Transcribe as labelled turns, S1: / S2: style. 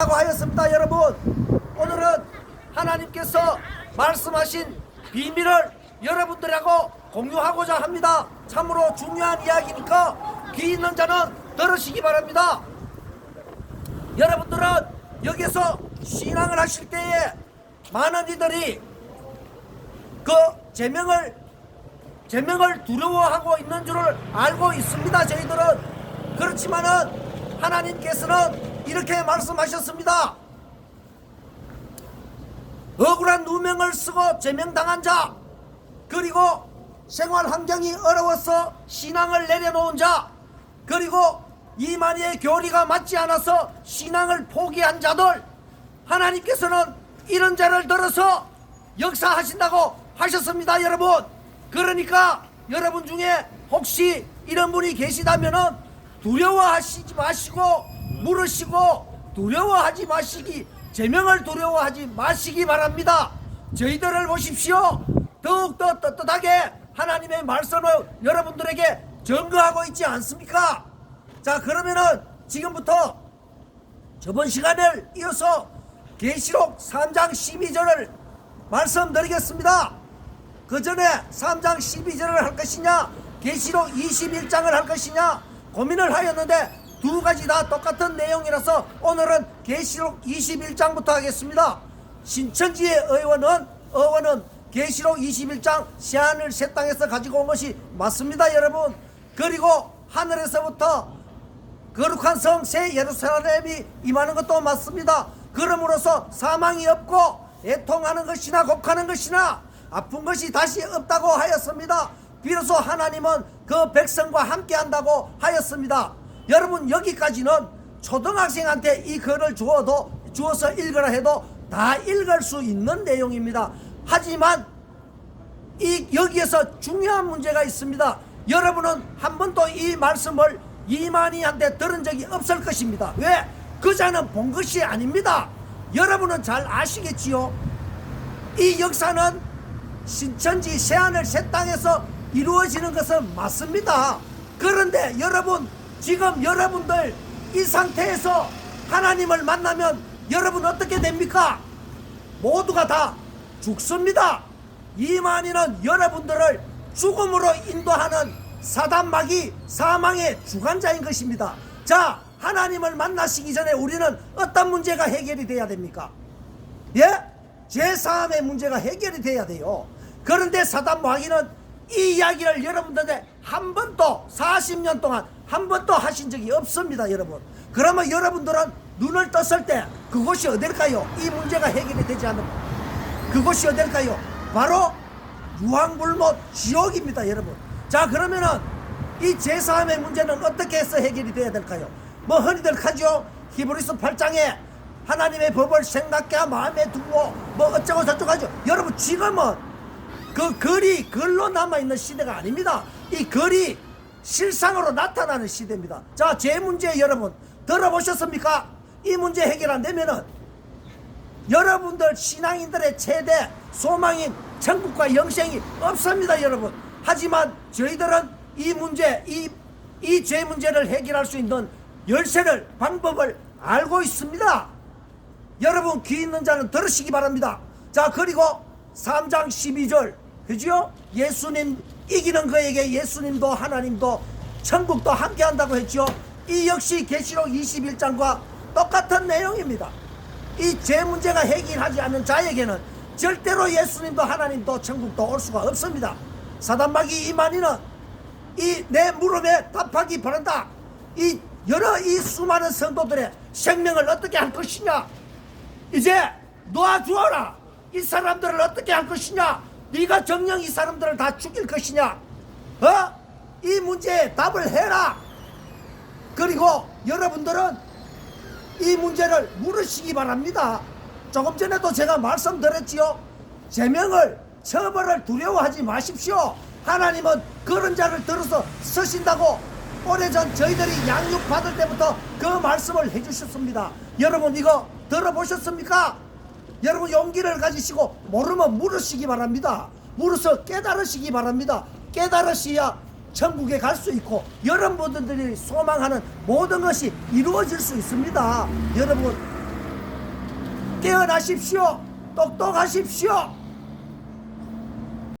S1: 라고 하였습니다 여러분. 오늘은 하나님께서 말씀하신 비밀을 여러분들하고 공유하고자 합니다. 참으로 중요한 이야기니까 귀 있는 자는 들으시기 바랍니다. 여러분들은 여기서 신앙을 하실 때에 많은 이들이 그 제명을 제명을 두려워하고 있는 줄을 알고 있습니다. 저희들은. 그렇지만은 하나님께서는 이렇게 말씀하셨습니다. 억울한 누명을 쓰고 제명당한 자 그리고 생활 환경이 어려워서 신앙을 내려놓은 자 그리고 이만희의 교리가 맞지 않아서 신앙을 포기한 자들 하나님께서는 이런 자를 들어서 역사하신다고 하셨습니다 여러분 그러니까 여러분 중에 혹시 이런 분이 계시다면은 두려워하시지 마시고 물으시고 두려워하지 마시기 제명을 두려워하지 마시기 바랍니다. 저희들을 보십시오. 더욱더 떳떳하게 하나님의 말씀을 여러분들에게 전거하고 있지 않습니까? 자 그러면은 지금부터 저번 시간을 이어서 계시록 3장 12절을 말씀드리겠습니다. 그 전에 3장 12절을 할 것이냐, 계시록 21장을 할 것이냐 고민을 하였는데 두 가지 다 똑같은 내용이라서 오늘은 계시록 21장부터 하겠습니다. 신천지의 의원은 의원은 계시록 21장 새하늘 새 땅에서 가지고 온 것이 맞습니다, 여러분. 그리고 하늘에서부터 거룩한 성 새 예루살렘이 임하는 것도 맞습니다. 그러므로서 사망이 없고 애통하는 것이나 곡하는 것이나 아픈 것이 다시 없다고 하였습니다. 비로소 하나님은 그 백성과 함께 한다고 하였습니다. 여러분 여기까지는 초등학생한테 이 글을 주어도 주어서 읽으라 해도 다 읽을 수 있는 내용입니다. 하지만 이 여기에서 중요한 문제가 있습니다. 여러분은 한 번도 이 말씀을 이만희한테 들은 적이 없을 것입니다. 왜? 그자는 본 것이 아닙니다. 여러분은 잘 아시겠지요. 이 역사는 신천지 새하늘 새 땅에서 이루어지는 것은 맞습니다. 그런데 여러분 지금 여러분들 이 상태에서 하나님을 만나면 여러분 어떻게 됩니까? 모두가 다 죽습니다. 이만희는 여러분들을 죽음으로 인도하는 사단마귀 사망의 주관자인 것입니다. 자, 하나님을 만나시기 전에 우리는 어떤 문제가 해결이 돼야 됩니까? 예? 제3의 문제가 해결이 돼야 돼요. 그런데 사단 마귀는 이 이야기를 여러분들한테 한 번도 40년 동안 한 번도 하신 적이 없습니다, 여러분. 그러면 여러분들은 눈을 떴을 때 그것이 어딜까요? 이 문제가 해결이 되지 않으면 그것이 어딜까요? 바로 유황불못 지옥입니다, 여러분. 자, 그러면은 이 제3의 문제는 어떻게 해서 해결이 돼야 될까요? 뭐 흔히들 하죠. 히브리서 8장에 하나님의 법을 생각해 마음에 두고 뭐 어쩌고 저쩌고 하죠. 여러분 지금은 그 글이 글로 남아있는 시대가 아닙니다. 이 글이 실상으로 나타나는 시대입니다. 자, 제 문제 여러분 들어보셨습니까? 이 문제 해결 안 되면은 여러분들 신앙인들의 최대 소망인 천국과 영생이 없습니다, 여러분. 하지만 저희들은 이 문제, 이, 이 죄 문제를 해결할 수 있는 열쇠를, 방법을 알고 있습니다. 여러분 귀 있는 자는 들으시기 바랍니다. 자, 그리고 3장 12절. 그죠? 예수님 이기는 그에게 예수님도 하나님도 천국도 함께 한다고 했죠. 이 역시 계시록 21장과 똑같은 내용입니다. 이 죄 문제가 해결하지 않는 자에게는 절대로 예수님도 하나님도 천국도 올 수가 없습니다. 사단마귀 이만희는 이내 물음에 답하기 바란다. 이 여러 이 수많은 성도들의 생명을 어떻게 할 것이냐? 이제 놓아주어라. 이 사람들을 어떻게 할 것이냐? 네가 정령 이 사람들을 다 죽일 것이냐? 어? 이 문제에 답을 해라. 그리고 여러분들은 이 문제를 물으시기 바랍니다. 조금 전에도 제가 말씀드렸지요. 제명을 처벌을 두려워하지 마십시오. 하나님은 그런 자를 들어서 쓰신다고 오래전 저희들이 양육 받을 때부터 그 말씀을 해주셨습니다. 여러분 이거 들어보셨습니까? 여러분 용기를 가지시고 모르면 물으시기 바랍니다. 물어서 깨달으시기 바랍니다. 깨달으셔야 천국에 갈 수 있고 여러분들이 소망하는 모든 것이 이루어질 수 있습니다. 여러분 깨어나십시오. 똑똑하십시오.